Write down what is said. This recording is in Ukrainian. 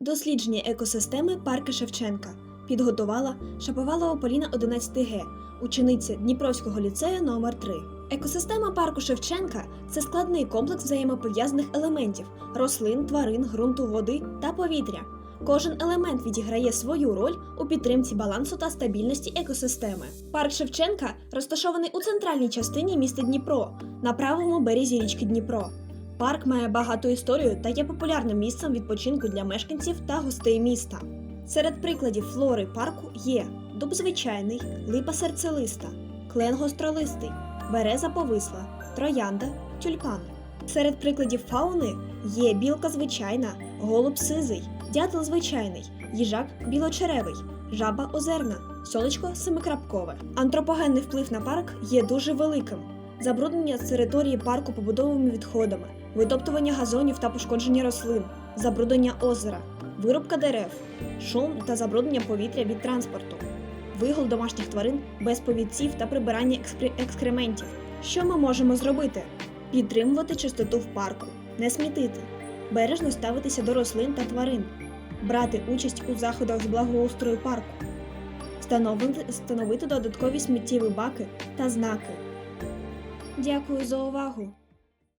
Дослідження екосистеми парка Шевченка підготувала Шаповалова Поліна 11Г, учениця Дніпровського ліцею номер 3 Екосистема парку Шевченка це складний комплекс взаємопов'язаних елементів рослин, тварин, ґрунту, води та повітря. Кожен елемент відіграє свою роль у підтримці балансу та стабільності екосистеми. Парк Шевченка розташований у центральній частині міста Дніпро на правому березі річки Дніпро. Парк має багату історію та є популярним місцем відпочинку для мешканців та гостей міста. Серед прикладів флори парку є дуб звичайний, липа серцелиста, клен гостролистий, береза повисла, троянда, тюльпан. Серед прикладів фауни є білка звичайна, голуб сизий, дятел звичайний, їжак білочеревий, жаба озерна, сонечко семикрапкове. Антропогенний вплив на парк є дуже великим. Забруднення території парку побудовими відходами, витоптування газонів та пошкодження рослин, забруднення озера, вирубка дерев, шум та забруднення повітря від транспорту, вигул домашніх тварин без повідців та прибирання екскре- екскрементів. Що ми можемо зробити? Підтримувати чистоту в парку, не смітити, бережно ставитися до рослин та тварин, брати участь у заходах з благоустрою парку, встановити додаткові сміттєві баки та знаки. Дякую за увагу!